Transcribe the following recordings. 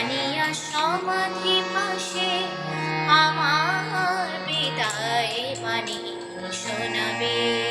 জানিয়া সমাধি ভাসে আমার বিদায় মানি শোনাবে।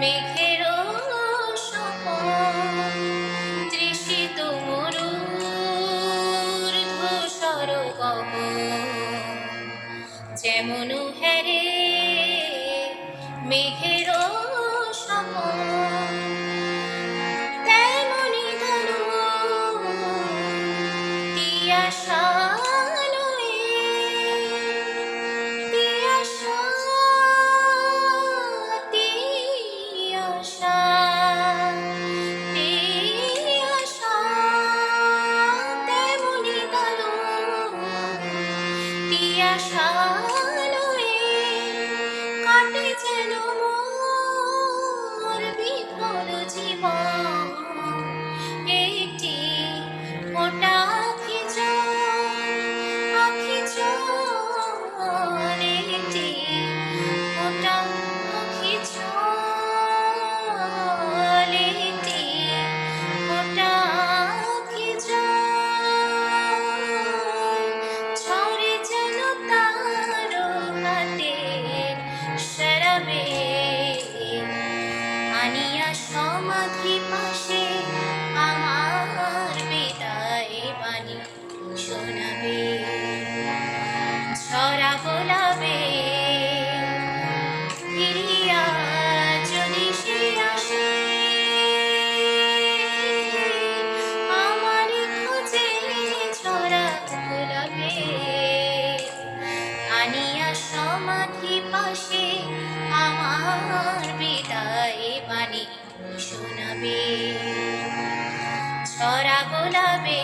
মেঘের তৃষিত মরুর ধূসর যেমন হেরে মেঘের তেমনি ধনু তিয়াশা মায়া সমাধি পাশে আমার বিদায় বাণী শোনাবে। ছড়া গোলাবে